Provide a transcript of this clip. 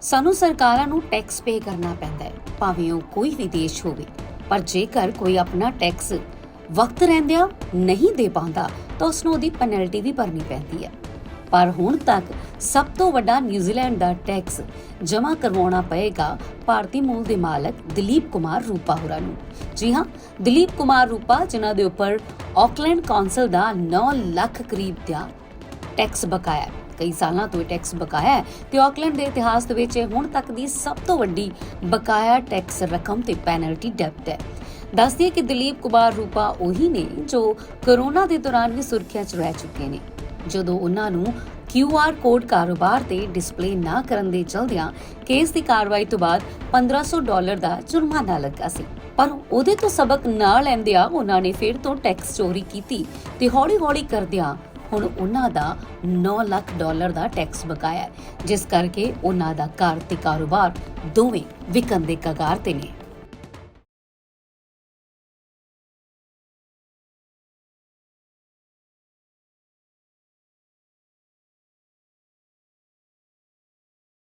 ਸਾਨੂੰ ਸਰਕਾਰਾਂ ਨੂੰ ਟੈਕਸ ਪੇ ਕਰਨਾ ਪੈਂਦਾ ਹੈ। ਭਾਵੇਂ ਉਹ ਕੋਈ ਵੀ ਦੇਸ਼ ਹੋਵੇ। ਪਰ ਜੇਕਰ ਕੋਈ ਆਪਣਾ ਟੈਕਸ ਵਕਤ ਰਹਿੰਦਿਆਂ ਨਹੀਂ ਦੇ ਪਾਉਂਦਾ, ਤਾਂ ਉਸ ਨੂੰ ਉਹਦੀ ਪੈਨਲਟੀ ਵੀ ਭਰਨੀ ਪੈਂਦੀ ਹੈ। ਪਰ ਹੁਣ ਤੱਕ ਸਭ ਤੋਂ ਵੱਡਾ ਨਿਊਜ਼ੀਲੈਂਡ ਦਾ ਟੈਕਸ ਜਮ੍ਹਾਂ ਕਰਵਾਉਣਾ ਪਏਗਾ ਭਾਰਤੀ ਮੂਲ ਦੇ ਮਾਲਕ ਦਲੀਪ ਕੁਮਾਰ ਰੂਪਾ ਹੋਰਾਂ ਨੂੰ। ਜੀ ਹਾਂ, ਦਲੀਪ ਕੁਮਾਰ ਰੂਪਾ, ਜਿਨ੍ਹਾਂ ਦੇ ਉੱਪਰ ਆਕਲੈਂਡ ਕੌਂਸਲ ਦਾ 9 ਲੱਖ ਕਰੀਬ ਦਾ ਟੈਕਸ ਬਕਾਇਆ ਕਈ ਸਾਲਾਂ ਤੋਂ ਟੈਕਸ ਬਕਾਇਆ ਹੈ ਤੇ ਆਕਲੈਂਡ ਦੇ ਇਤਿਹਾਸ ਦੇ ਵਿੱਚ ਹੁਣ ਤੱਕ ਦੀ ਸਭ ਤੋਂ ਵੱਡੀ ਬਕਾਇਆ ਟੈਕਸ ਰਕਮ ਤੇ ਪੈਨਲਟੀ ਡੈਬਟ ਹੈ। ਦੱਸਦੀ ਹੈ ਕਿ ਦਲੀਪ ਕੁਮਾਰ ਰੂਪਾ ਉਹੀ ਨੇ ਜੋ ਕਰੋਨਾ ਦੇ ਦੌਰਾਨ ਵੀ ਸੁਰੱਖਿਆ 'ਚ ਰਹਿ ਚੁੱਕੇ ਨੇ। ਜਦੋਂ ਉਹਨਾਂ ਨੂੰ QR ਕੋਡ ਕਾਰੋਬਾਰ ਤੇ ਡਿਸਪਲੇ ਨਾ ਕਰਨ ਦੇ ਚਲਦਿਆਂ ਕੇਸ ਦੀ ਕਾਰਵਾਈ ਤੋਂ ਬਾਅਦ 1500 ਡਾਲਰ ਦਾ ਜੁਰਮਾਨਾ ਲੱਗਾ ਸੀ। ਪਰ ਉਹਦੇ ਤੋਂ ਸਬਕ ਨਾ ਲੈਂਦਿਆਂ ਉਹਨਾਂ ਨੇ ਫਿਰ ਤੋਂ ਟੈਕਸ ਚੋਰੀ ਕੀਤੀ ਤੇ ਹੌਲੀ-ਹੌਲੀ ਕਰਦਿਆਂ ਹੁਣ ਉਹਨਾਂ ਦਾ 9 ਲੱਖ ਡਾਲਰ ਦਾ ਟੈਕਸ ਬਕਾਇਆ ਹੈ, ਜਿਸ ਕਰਕੇ ਉਹਨਾਂ ਦਾ ਘਰ ਤੇ ਕਾਰੋਬਾਰ ਦੋਵੇਂ ਵਿਕਣ ਦੇ ਕਗਾਰ ਤੇ ਨੇ।